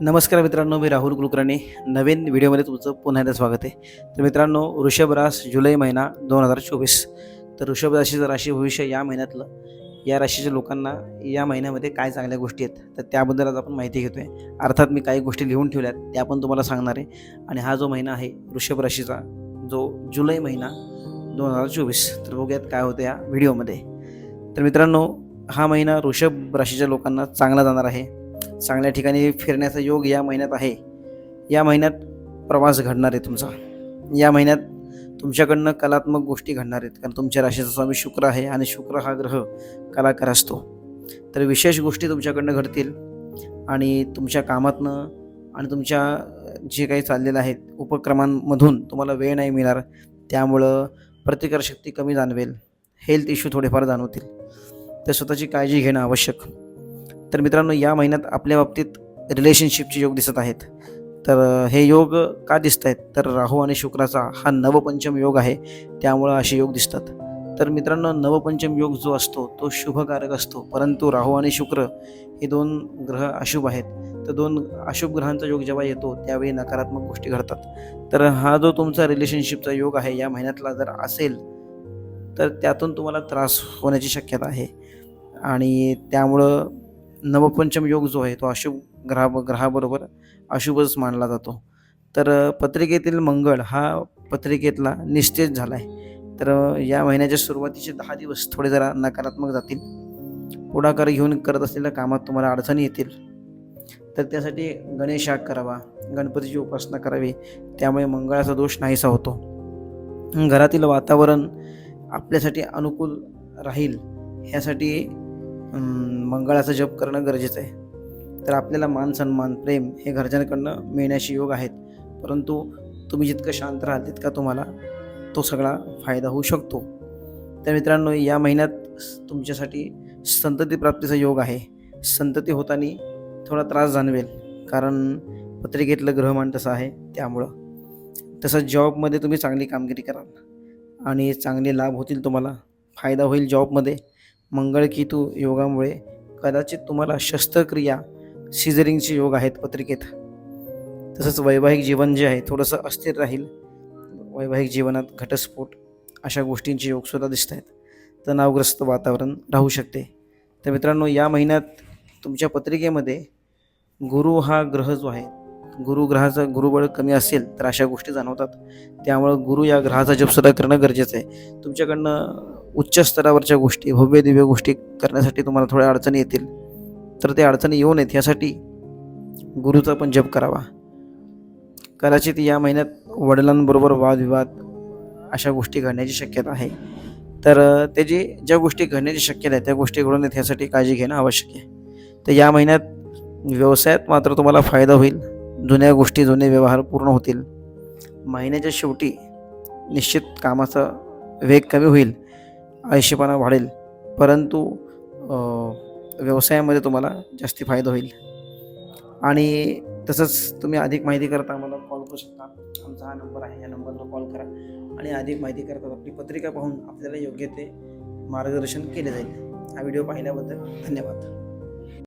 नमस्कार मित्रांनो मी राहुल कुलकर्णी. नवीन व्हिडिओमध्ये तुमचं पुन्हा एकदा स्वागत आहे. तर मित्रांनो ऋषभ रास जुलै महिना दोन हजार चोवीस. तर वृषभ राशीचं राशी भविष्य या महिन्यातलं. या राशीच्या लोकांना या महिन्यामध्ये काय चांगल्या गोष्टी आहेत तर त्याबद्दल आज आपण माहिती घेतो आहे अर्थात मी काही गोष्टी लिहून ठेवल्यात त्या पण तुम्हाला सांगणार आहे. आणि हा जो महिना आहे वृषभ राशीचा जो जुलै महिना दोन हजार चोवीस. तर बघूयात काय होतं या व्हिडिओमध्ये. तर मित्रांनो हा महिना वृषभ राशीच्या लोकांना चांगला जाणार आहे. चांगल्या ठिकाणी फिरण्याचा योग या महिन्यात आहे. या महिन्यात प्रवास घडणार आहे तुमचा. या महिन्यात तुमच्याकडनं कलात्मक गोष्टी घडणार आहेत. कारण तुमच्या राशीचा स्वामी शुक्र आहे आणि शुक्र हा ग्रह कलाकार असतो. तर विशेष गोष्टी तुमच्याकडनं घडतील. आणि तुमच्या कामातनं आणि तुमच्या जे काही चाललेलं आहेत उपक्रमांमधून तुम्हाला वेळ नाही मिळणार. त्यामुळं प्रतिकारशक्ती कमी जाणवेल. हेल्थ इश्यू थोडेफार जाणवतील. तर स्वतःची काळजी घेणं आवश्यक. तर मित्रांनो या महिन्यात आपल्या बाबतीत रिलेशनशिपचे योग दिसत आहेत. तर हे योग का दिसत आहेत? तर राहू आणि शुक्राचा हा नवपंचम योग आहे. त्यामुळं असे योग दिसतात. तर मित्रांनो नवपंचम योग जो असतो तो शुभकारक असतो. परंतु राहू आणि शुक्र हे दोन ग्रह अशुभ आहेत. तर दोन अशुभ ग्रहांचा योग जेव्हा येतो त्यावेळी नकारात्मक गोष्टी घडतात. तर हा जो तुमचा रिलेशनशिपचा योग आहे या महिन्यातला जर असेल तर त्यातून तुम्हाला त्रास होण्याची शक्यता आहे. आणि त्यामुळं नवपंचम योग जो आहे तो अशुभ ग्रहा ग्रहाबरोबर अशुभच मानला जातो. तर पत्रिकेतील मंगळ हा पत्रिकेतला निश्चित झाला आहे तर या महिन्याच्या सुरुवातीचे दहा दिवस थोडे जरा नकारात्मक जातील. पुढाकार घेऊन करत असलेल्या कामात तुम्हाला अडचणी येतील. तर त्यासाठी गणेशाग करावा गणपतीची उपासना करावी त्यामुळे मंगळाचा दोष नाहीसा होतो. घरातील वातावरण आपल्यासाठी अनुकूल राहील ह्यासाठी मंगळाचा जप करणं गरजेचं आहे. तर आपल्याला मान सन्मान प्रेम हे घरच्यांकडनं मिळण्याचे योग आहेत. परंतु तुम्ही जितकं शांत राहाल तितका तुम्हाला तो सगळा फायदा होऊ शकतो. तर मित्रांनो या महिन्यात तुमच्यासाठी संतती प्राप्तीचा योग आहे. संतती होताना थोडा त्रास जाणवेल कारण पत्रिकेतलं ग्रहमान तसं आहे त्यामुळं. तसं जॉबमध्ये तुम्ही चांगली कामगिरी कराल आणि चांगले लाभ होतील तुम्हाला. फायदा होईल जॉबमध्ये. मंगळकेतू योगामुळे कदाचित तुम्हाला शस्त्रक्रिया सिझरिंगचे योग आहेत पत्रिकेत. तसंच वैवाहिक जीवन जे आहे थोडंसं अस्थिर राहील. वैवाहिक जीवनात घटस्फोट अशा गोष्टींचे योगसुद्धा दिसत आहेत तणावग्रस्त वातावरण राहू शकते. तर मित्रांनो या महिन्यात तुमच्या पत्रिकेमध्ये गुरु हा ग्रह जो आहे गुरु ग्रहाचं गुरुबळ कमी असेल तर अशा गोष्टी जाणवतात. त्यामुळं गुरु या ग्रहाचा जपसुद्धा करणं गरजेचं आहे. तुमच्याकडनं उच्च स्तरावरच्या गोष्टी भव्य दिव्य गोष्टी करण्यासाठी तुम्हाला थोड्या अडचणी येतील. तर ते अडचणी येऊ नयेत ह्यासाठी गुरुचा पण जप करावा. कदाचित या महिन्यात वडिलांबरोबर वादविवाद अशा गोष्टी घडण्याची शक्यता आहे. तर त्याची ज्या गोष्टी घडण्याची शक्यता आहे त्या गोष्टी घडून येत ह्यासाठी काळजी घेणं आवश्यक आहे. तर या महिन्यात व्यवसायात मात्र तुम्हाला फायदा होईल. जुन्या गोष्टी जुने व्यवहार पूर्ण होतील. महिन्याच्या शेवटी निश्चित कामाचा वेग कमी होईल. आयुष्यपणा वाढेल. परंतु व्यवसायामध्ये तुम्हाला जास्ती फायदा होईल. आणि तसंच तुम्ही अधिक माहिती करता आम्हाला कॉल करू शकता. आमचा हा नंबर आहे. या नंबरला कॉल करा. आणि अधिक माहिती करता आपली पत्रिका पाहून आपल्याला योग्य ते मार्गदर्शन केले जाईल. हा व्हिडिओ पाहिल्याबद्दल धन्यवाद.